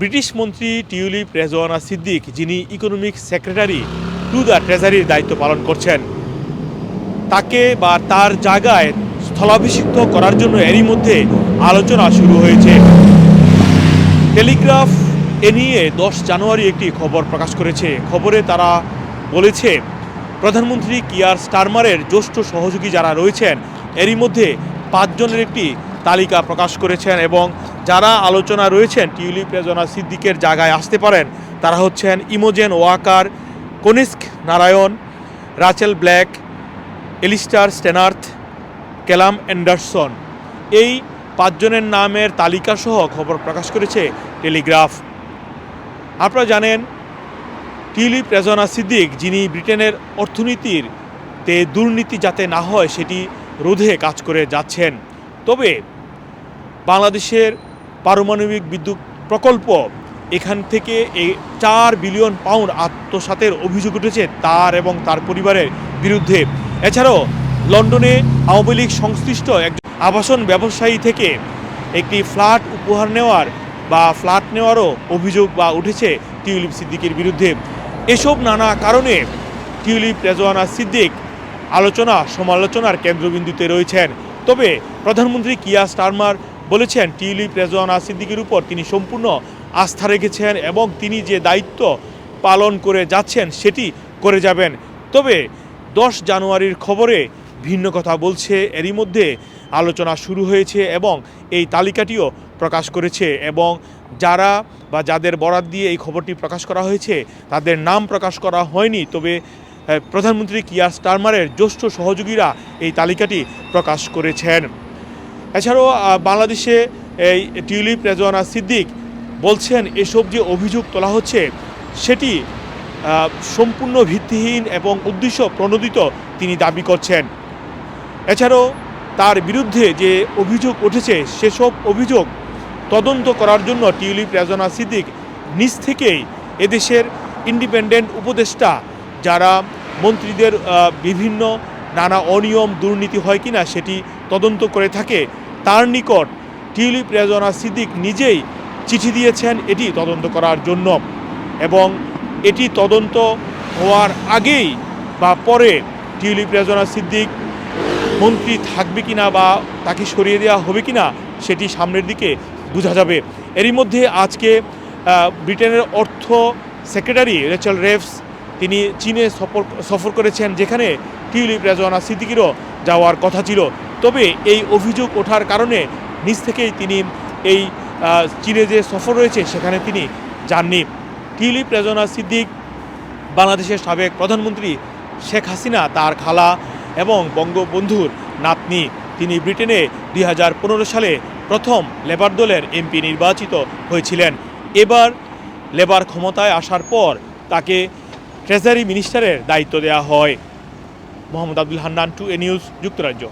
British মন্ত্রী tulip Rezwana Siddiq, যিনি economic secretary to the ট্রেজারির দায়িত্ব পালন করছেন, তাকে বা তার জায়গায় স্থলাভিষিক্ত করার জন্য এরই মধ্যে আলোচনা শুরু হয়েছে। টেলিগ্রাফ এ নিয়ে দশ জানুয়ারি একটি খবর প্রকাশ করেছে। খবরে তারা বলেছে, প্রধানমন্ত্রী কিয়ার স্টারমারের জ্যেষ্ঠ সহযোগী যারা রয়েছেন, এরই মধ্যে পাঁচজনের একটি তালিকা প্রকাশ করেছেন এবং যারা আলোচনা রয়েছেন, টিউলিপ রেজনা সিদ্দিকের জায়গায় আসতে পারেন, তারা হচ্ছেন Imogen Walker Kanishka Narayan, Rachel Blake, Alistair Strathern Callum Anderson. এই পাঁচজনের নামের তালিকাসহ খবর প্রকাশ করেছে টেলিগ্রাফ। আপনারা জানেন, টিউলিপ রেজনা সিদ্দিক, যিনি ব্রিটেনের অর্থনীতির তে দুর্নীতি যাতে না হয়, সেটি রোধে কাজ করে যাচ্ছেন। তবে বাংলাদেশের পারমাণবিক বিদ্যুৎ প্রকল্প, এখান থেকে এই চার বিলিয়ন পাউন্ড আত্মসাতের অভিযোগ উঠেছে তার এবং তার পরিবারের বিরুদ্ধে। এছাড়াও, লন্ডনে আওয়ামী লীগ সংশ্লিষ্ট একজন আবাসন ব্যবসায়ী থেকে একটি ফ্ল্যাট উপহার নেওয়ার বা ফ্ল্যাট নেওয়ারও অভিযোগ বা উঠেছে টিউলিপ সিদ্দিকের বিরুদ্ধে। এসব নানা কারণে টিউলিপ রেজওয়ানা সিদ্দিক আলোচনা সমালোচনার কেন্দ্রবিন্দুতে রয়েছেন। তবে প্রধানমন্ত্রী কিয়া স্টারমার বলেছেন টিউলিপ রেজওয়ানা সিদ্দিকের উপর তিনি সম্পূর্ণ আস্থা রেখেছেন এবং তিনি যে দায়িত্ব পালন করে যাচ্ছেন সেটি করে যাবেন। তবে দশ জানুয়ারির খবরে ভিন্ন কথা বলছে। এরই মধ্যে আলোচনা শুরু হয়েছে এবং এই তালিকাটিও প্রকাশ করেছে এবং যারা বা যাদের বরাত দিয়ে এই খবরটি প্রকাশ করা হয়েছে, তাদের নাম প্রকাশ করা হয়নি। তবে প্রধানমন্ত্রী কিয়া স্টারমারের জ্যেষ্ঠ সহযোগীরা এই তালিকাটি প্রকাশ করেছেন। এছাড়াও বাংলাদেশে এই টিউলিপ রেজওয়ানা সিদ্দিক বলছেন, এসব যে অভিযোগ তোলা হচ্ছে, সেটি সম্পূর্ণ ভিত্তিহীন এবং উদ্দেশ্য প্রণোদিত তিনি দাবি করছেন। এছাড়াও, তার বিরুদ্ধে যে অভিযোগ উঠেছে, সেসব অভিযোগ তদন্ত করার জন্য টিউলিপ রেজনা সিদ্দিক নিজ থেকেই এদেশের ইন্ডিপেন্ডেন্ট উপদেষ্টা, যারা মন্ত্রীদের বিভিন্ন নানা অনিয়ম, দুর্নীতি হয় কিনা, সেটি তদন্ত করে থাকে। তার নিকট টিউলিপ রেজনা সিদ্দিক নিজেই চিঠি দিয়েছেন, এটি তদন্ত করার জন্য। এবং এটি তদন্ত হওয়ার আগেই বা পরে টিউলিপ রেজনা সিদ্দিক মন্ত্রী থাকবে কি না বা তাকে সরিয়ে দেওয়া হবে কি না সেটি সামনের দিকে বোঝা যাবে। এরই মধ্যে আজকে ব্রিটেনের অর্থ সেক্রেটারি রেচেল রেভস, তিনি চীনে সফর সফর করেছেন, যেখানে টিউলিপ রেজওয়ানা সিদ্দিকিরও যাওয়ার কথা ছিল। তবে এই অভিযোগ ওঠার কারণে নিজ থেকেই তিনি এই চীনে যে সফর রয়েছে সেখানে তিনি যাননি। টিউলিপ রেজওয়ানা সিদ্দিক, বাংলাদেশের সাবেক প্রধানমন্ত্রী শেখ হাসিনা, তার খালা এবং বঙ্গবন্ধুর নাতনি। তিনি ব্রিটেনে দুই হাজার পনেরো সালে প্রথম লেবার দলের এমপি নির্বাচিত হয়েছিলেন। এবার লেবার ক্ষমতায় আসার পর তাকে ট্রেজারি মিনিস্টারের দায়িত্ব দেওয়া হয়। Mohammad Abdul Hannan, two A news, যুক্তরাজ্য।